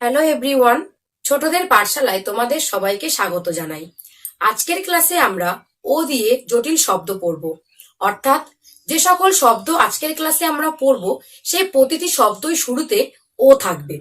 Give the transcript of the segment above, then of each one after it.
Hello everyone ছোটদের পাঠশালায় তোমাদের সবাইকে স্বাগত জানাই। আজকের ক্লাসে আমরা ও দিয়ে জটিল শব্দ পড়ব। অর্থাৎ যে সকল শব্দ আজকের ক্লাসে আমরা পড়ব, সেই প্রতিটি শব্দই শুরুতে ও থাকবে।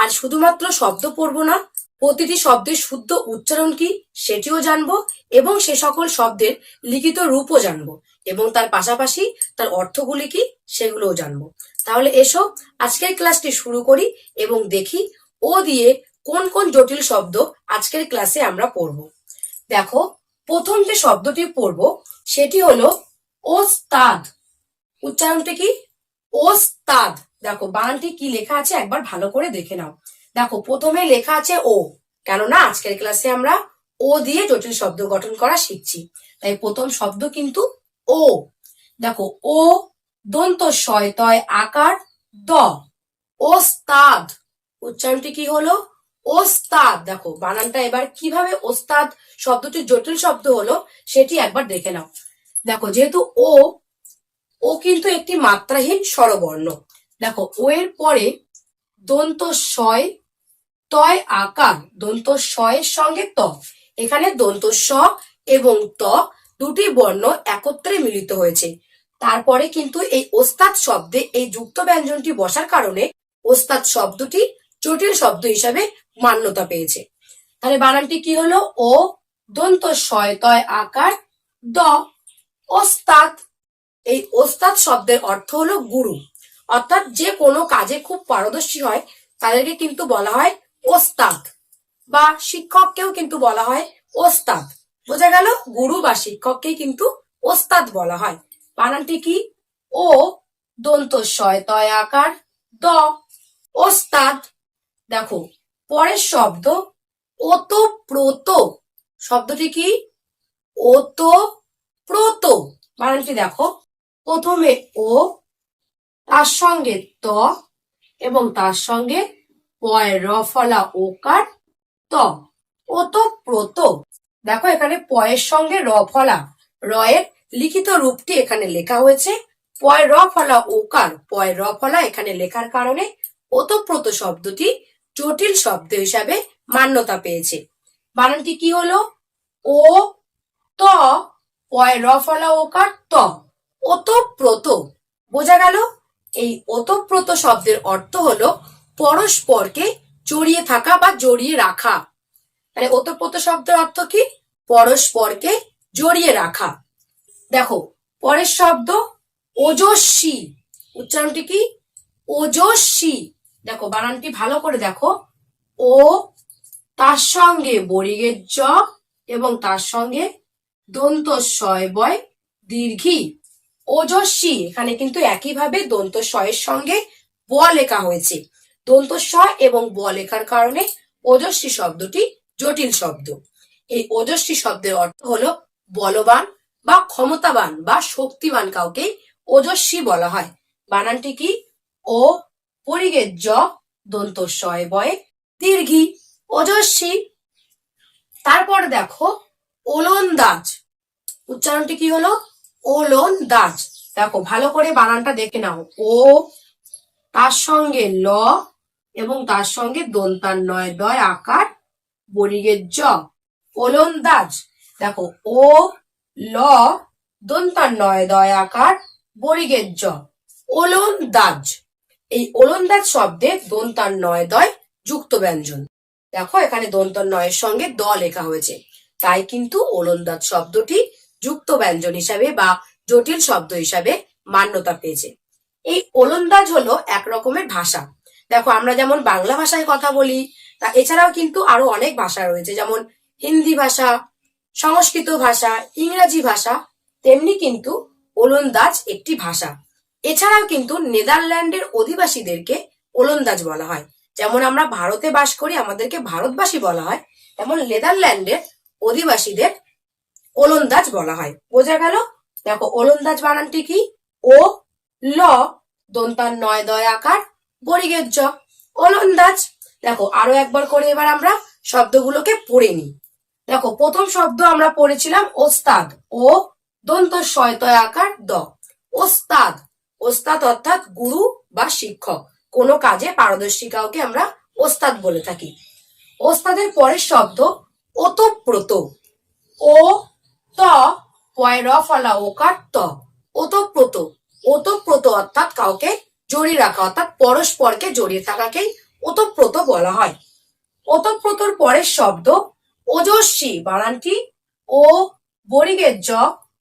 আর শুধুমাত্র শব্দ পড়ব না, প্রতিটি শব্দের শুদ্ধ উচ্চারণ কি সেটিও জানব এবং সে সকল শব্দের লিখিত রূপও জানব এবং তার পাশাপাশি তার অর্থগুলি কি সেগুলোও জানব। তাহলে এসো, আজকের ক্লাসটি শুরু করি এবং দেখি ও দিয়ে কোন কোন জটিল শব্দ আজকের ক্লাসে আমরা পড়ব। দেখো, প্রথম যে শব্দটি পড়ব, সেটি হলো ওস্তাদ। উচ্চারণটি কি? ওস্তাদ। দেখো, বানানটি কি লেখা আছে একবার ভালো করে দেখে নাও। দেখো, প্রথমে লেখা আছে ও, কেননা আজকের ক্লাসে আমরা ও দিয়ে জটিল শব্দ গঠন করা শিখছি। তাই প্রথম শব্দ কিন্তু ও। দেখো, ও দন্ত শয় তয় আকার দ। ওস্তাদ। উচ্চারণটি কি হলো? ওস্তাদ। দেখো, বানানটা এবার কীভাবে ওস্তাদ শব্দটি জটিল শব্দ হলো সেটি একবার দেখে নাও। দেখো, যেহেতু ও ও কিন্তু একটি মাত্রাহীন স্বরবর্ণ। দেখো, ও এর পরে দন্ত শয় তয় আকার, দন্ত শয়ের সঙ্গে ত। এখানে দন্ত স এবং ত দুটি বর্ণ একত্রে মিলিত হয়েছে। তারপরে কিন্তু এই ওস্তাদ শব্দে এই যুক্ত ব্যঞ্জনটি বসার কারণে ওস্তাদ শব্দটি জটিল শব্দ হিসাবে মান্যতা পেয়েছে। তাহলে বানানটি কি হলো? ও, দন্ত শয় তয় আকার, দ, ওস্তাদ। এই ওস্তাদ শব্দের অর্থ হলো গুরু। অর্থাৎ যে কোনো কাজে খুব পারদর্শী হয়, তাদেরকে কিন্তু বলা হয় ওস্তাদ বা শিক্ষককেও কিন্তু বলা হয় ওস্তাদ। বোঝা গেল? গুরু বা শিক্ষককেই কিন্তু ওস্তাদ বলা হয়। বানানটি কি? ও দন্ত তয় আকার, দ, ওস্তাদ। দেখো, পরের শব্দ ওতপ্রোত। শব্দটি কি? ওত প্রত বানানটি দেখো, প্রথমে ও, তার সঙ্গে ত, এবং তার সঙ্গে পয়, র, ফলা, ওকার, ত। ওতপ্রোত। দেখো এখানে পয়ের সঙ্গে র, ফলা, রয়ের লিখিত রূপটি এখানে লেখা হয়েছে। পয় র ফলা ওকার, পয় র ফলা এখানে লেখার কারণে ওতপ্রোত শব্দটি জটিল শব্দ হিসাবে মান্যতা পেয়েছে। বানানটি কি হলো? ও, ত, পয় র ফলা ওকার, ত। ওতপ্রোত, বোঝা গেল? এই ওতপ্রোত শব্দের অর্থ হলো পরস্পরকে জড়িয়ে থাকা বা জড়িয়ে রাখা। তাহলে ওতপ্রোত শব্দের অর্থ কি? পরস্পরকে জড়িয়ে রাখা। দেখো, পরের শব্দ ওজস্বী। উচ্চারণটি কি? ওজস্বী। দেখো, বানানটি ভালো করে দেখো। ও তার সঙ্গে বরিগের জ এবং তার সঙ্গে দন্ত শয় বয় দীর্ঘী। ওজস্বী, এখানে কিন্তু একইভাবে দন্ত শয়ের সঙ্গে ব লেখা হয়েছে। দন্ত এবং ব লেখার কারণে ওজস্বী শব্দটি জটিল শব্দ। এই ওজস্বী শব্দের অর্থ হলো বলবান বা ক্ষমতাবান বা শক্তিবান কাউকে ওজস্বী বলা হয়। বানানটি কি? ও পরিগের জ দন্ত শয় বয়ে, দীর্ঘী, ওজস্বী। তারপর দেখো, ওলন্দাজ। উচ্চারণটি কি হলো? ওলন্দাজ। দেখো, ভালো করে বানানটা দেখে নাও। ও, তার সঙ্গে ল এবং তার সঙ্গে দন্তার নয় দয়, আকার বরিগের জ ওলন্দাজ। দেখো, ও ল দন্তার নয় দয় আকার বরিগের জ ওলন্দাজ এই ওলন্দাজ শব্দে দন্তার নয় দয় যুক্ত ব্যঞ্জন। দেখো, এখানে দন্তর নয়ের সঙ্গে দ লেখা হয়েছে। তাই কিন্তু ওলন্দাজ শব্দটি যুক্ত ব্যঞ্জন হিসাবে বা জটিল শব্দ হিসাবে মান্যতা পেয়েছে। এই ওলন্দাজ হলো এক রকমের ভাষা। দেখো, আমরা যেমন বাংলা ভাষায় কথা বলি, তা এছাড়াও কিন্তু আরও অনেক ভাষা রয়েছে। যেমন হিন্দি ভাষা সংস্কৃত ভাষা, ইংরাজি ভাষা, তেমনি কিন্তু ওলন্দাজ একটি ভাষা। এছাড়াও কিন্তু নেদারল্যান্ডের অধিবাসীদেরকে ওলন্দাজ বলা হয়। যেমন আমরা ভারতে বাস করি, আমাদেরকে ভারতবাসী বলা হয়, তেমন নেদারল্যান্ডের অধিবাসীদের ওলন্দাজ বলা হয়। বোঝা গেল? দেখো, ওলন্দাজ বানানটি কি? ও, ল দন্তার নয় দয় আকার বরিগের জ ওলন্দাজ। দেখো, আরও একবার করে এবার আমরা শব্দগুলোকে পড়ে নিই। দেখো, প্রথম শব্দ আমরা পড়েছিলাম ওস্তাদ, ও দন্ত শয়তয় আকার দ। ওস্তাদ ওস্তাদ অর্থাৎ গুরু বা শিক্ষক। কোনো কাজে পারদর্শী কাউকে আমরা ওস্তাদ বলে থাকি। ওস্তাদের পরের শব্দ ওতপ্রোত। ও ত পয় র ফলা ওকার ত। ওতপ্রোত। ওতপ্রোত অর্থাৎ কাউকে জড়িয়ে রাখা, অর্থাৎ পরস্পরকে জড়িয়ে থাকাকেই ওতপ্রোত বলা হয়। ওতপ্রোতর পরের শব্দ ওজস্বী বানানটি ও বরিগের জ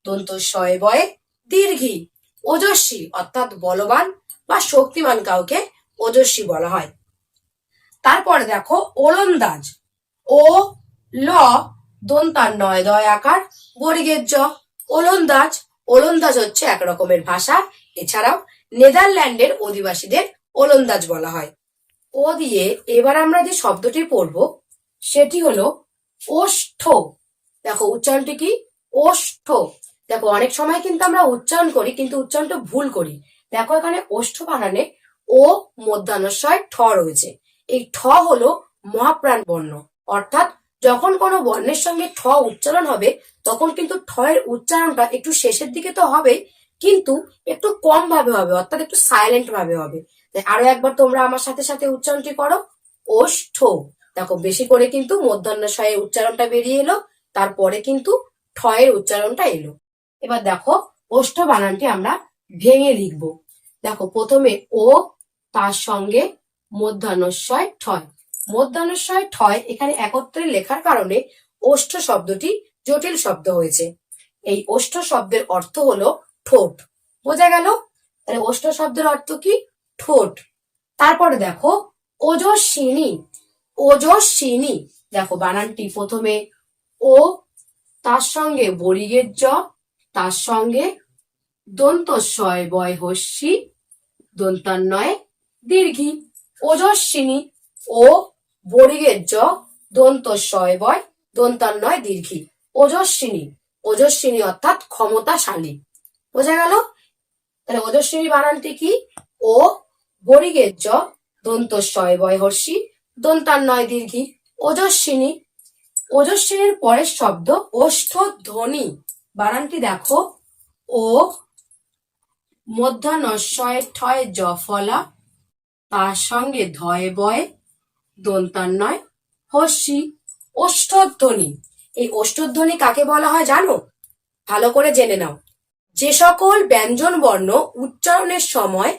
দন্ত শয়ে বয়ে দীর্ঘি। ওজস্বী অর্থাৎ বলবান বা শক্তিমান কাউকে ওজস্বী বলা হয়। তারপরে দেখো ওলন্দাজ ও ল দন্তার নয় দয় আকার বরিগের জ ওলন্দাজ। ওলন্দাজ হচ্ছে এক রকমের ভাষা। এছাড়াও নেদারল্যান্ডের অধিবাসীদের ওলন্দাজ বলা হয়। ও দিয়ে এবার আমরা যে শব্দটি পড়ব, সেটি হলো ওষ্ঠ। দেখো, উচ্চারণটি কি? ওষ্ঠ। দেখো, অনেক সময় কিন্তু আমরা উচ্চারণ করি, কিন্তু উচ্চারণটা ভুল করি। দেখো, এখানে ওষ্ঠ বানানে ও মধ্যাহ্নশয় ঠ রয়েছে। এই ঠ হলো মহাপ্রাণ বর্ণ। অর্থাৎ যখন কোনো বর্ণের সঙ্গে ঠ উচ্চারণ হবে, তখন কিন্তু ঠ এর উচ্চারণটা একটু শেষের দিকে তো হবে, কিন্তু একটু কম ভাবে হবে, অর্থাৎ একটু সাইলেন্ট ভাবে হবে। আরও একবার তোমরা আমার সাথে সাথে উচ্চারণটি করো। ওষ্ঠ। দেখো, বেশি করে কিন্তু মধ্যাহ্ন মধ্যাহ্নশয়ের উচ্চারণটা বেরিয়ে এলো, তারপরে কিন্তু ঠয়ের উচ্চারণটা এলো। এবার দেখো, ওষ্ঠ বানানটি আমরা ভেঙে লিখব। দেখো, প্রথমে ও, তার সঙ্গে মধ্যাহ্নস্বয় ঠয়। মধ্যাহ্নস্বয় ঠয় এখানে একত্রে লেখার কারণে ওষ্ঠ শব্দটি জটিল শব্দ হয়েছে। এই ওষ্ঠ শব্দের অর্থ হলো ঠোঁট। বোঝা গেল? তাহলে ওষ্ঠ শব্দের অর্থ কি? ঠোঁট। তারপরে দেখো, ওজস্বিনী ওজস্বিনী দেখো, বানানটি প্রথমে ও, তার সঙ্গে বরিগের জ, তার সঙ্গে দন্ত শয় বয় হস্যি দন্তান্নয় দীর্ঘি ওজস্বিনী ও বরিগের জ দন্ত শয় বয় দন্তান্নয় দীর্ঘি। ওজস্বিনী ওজস্বিনী অর্থাৎ ক্ষমতাশালী। বোঝা গেল? তাহলে ওজস্বিনী বানানটি কি? ও বরিগের জ দন্ত শয় বয় হর্ষি দন্তান্নয় দীর্ঘি। ওজস্বিনী। ওজস্বিনীর পরের শব্দ ওষ্ঠ ধ্বনি বানানটি দেখো। ও মধ্যাহ্নশয় ঠয় জ ফলা। তার সঙ্গে ধয়ে বয়ে। নয় হস্যি ওষ্ঠধ্বনি। এই ওষ্ঠধ্বনি কাকে বলা হয় জানো? ভালো করে জেনে নাও। যে সকল ব্যঞ্জন বর্ণ উচ্চারণের সময়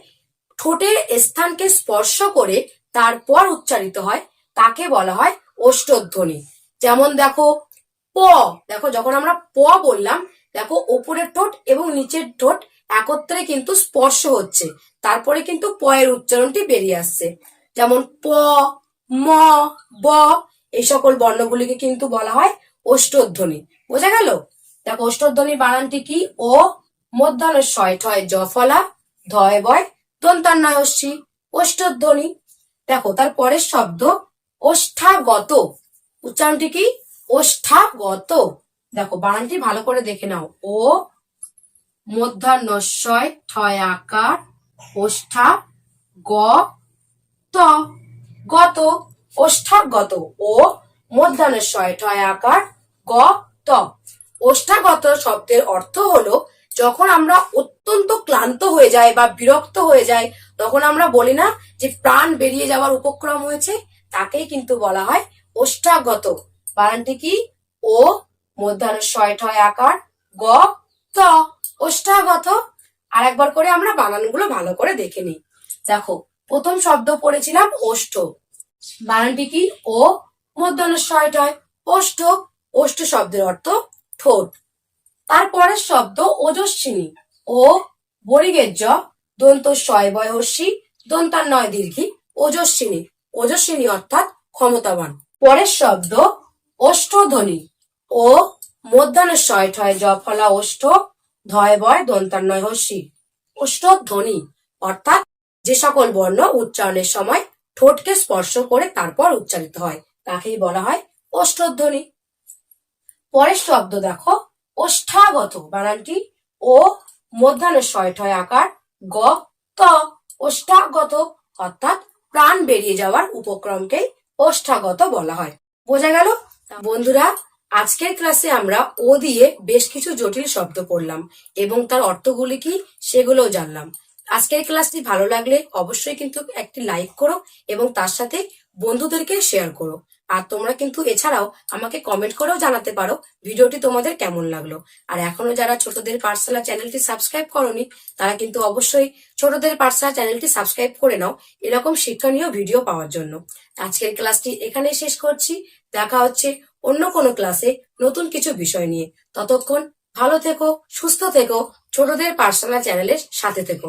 ঠোঁটের স্থানকে স্পর্শ করে তারপর উচ্চারিত হয়, তাকে বলা হয় ওষ্ঠধ্বনি যেমন দেখো, প, দেখো যখন আমরা প বললাম, দেখো ওপরের ঠোঁট এবং নিচের ঠোঁট একত্রে কিন্তু স্পর্শ হচ্ছে। তারপরে কিন্তু প এর উচ্চারণটি বেরিয়ে আসছে। যেমন প, ম, ব, এই সকল বর্ণগুলিকে কিন্তু বলা হয় অষ্টধ্বনি। বোঝা গেল? দেখো অষ্টধ্বনি বানানটি কি? ও মধ্যাহ্ন শয় ঠয় জ, ফলা ধয় বয় দন্তান্নয় অষ্টধ্বনি দেখো তার পরের শব্দ ওষ্ঠাগত। উচ্চারণটি কি? ওষ্ঠাগত। দেখো, বানানটি ভালো করে দেখে নাও। ও, মধ্যাহ্নস্বয় ঠয় আকার ওষ্ঠা গ ত গত, ওষ্ঠাগত। ও, মধ্যাহ্নস্বয় ঠয় আকার গ ত ওষ্ঠাগত শব্দের অর্থ হলো যখন আমরা অত্যন্ত ক্লান্ত হয়ে যাই বা বিরক্ত হয়ে যাই, তখন আমরা বলি না যে প্রাণ বেরিয়ে যাওয়ার উপক্রম হয়েছে, তাকেই কিন্তু বলা হয় ওষ্ঠাগত বানানটি কি? ও মধ্যাহ্ন ছয় ঠয় আকার, গ, ত ওষ্ঠাগত আর একবার করে আমরা বানানগুলো ভালো করে দেখে নিই। দেখো, প্রথম শব্দ পড়েছিলাম ওষ্ঠ বানানটি কি? ও মধ্যাহ্ন ছয় ঠয় ওষ্ঠ ওষ্ঠ শব্দের অর্থ ঠোঁট। তারপরের শব্দ ওজস্বিনী ও বরিগের জ দন্ত শয় বয়সী, দন্তার নয় দীর্ঘি ওজস্বিনী ওজস্বিনী অর্থাৎ ক্ষমতাবান। পরের শব্দ অষ্টধ্বনি। ও, মধ্যাহ্ন শয় ঠয় জ ফলা ওষ্ঠ ধয় বয় দন্তান্নয় হস্যি। অষ্টধ্বনি অর্থাৎ যে সকল বর্ণ উচ্চারণের সময় ঠোঁটকে স্পর্শ করে তারপর উচ্চারিত হয়, তাকেই বলা হয় অষ্টধ্বনি। পরের শব্দ দেখো ওষ্ঠাগত বানানটি ও মধ্যাহ্ন শয় ঠয় আকার গ ত। ওষ্ঠাগত অর্থাৎ প্রাণ বেরিয়ে যাওয়ার উপক্রমকে ওষ্ঠাগত বলা হয়। বোঝা গেল? বন্ধুরা, আজকের ক্লাসে আমরা ও দিয়ে বেশ কিছু জটিল শব্দ পড়লাম এবং তার অর্থগুলি কি সেগুলোও জানলাম। আজকের ক্লাসটি ভালো লাগলে অবশ্যই কিন্তু একটি লাইক করো এবং তার সাথে বন্ধুদেরকে শেয়ার করো। আর তোমরা কিন্তু এছাড়াও আমাকে কমেন্ট করেও জানাতে পারো ভিডিওটি তোমাদের কেমন লাগল। আর এখনও যারা ছোটদের পাঠশালা চ্যানেলটি সাবস্ক্রাইব করনি, তারা কিন্তু অবশ্যই ছোটদের পাঠশালা চ্যানেলটি সাবস্ক্রাইব করে নাও এরকম শিক্ষণীয় ভিডিও পাওয়ার জন্য। আজকের ক্লাসটি এখানেই শেষ করছি। দেখা হচ্ছে অন্য কোনো ক্লাসে নতুন কিছু বিষয় নিয়ে। ততক্ষণ ভালো থেকো, সুস্থ থেকো, ছোটদের পাঠশালা চ্যানেলের সাথে থেকো।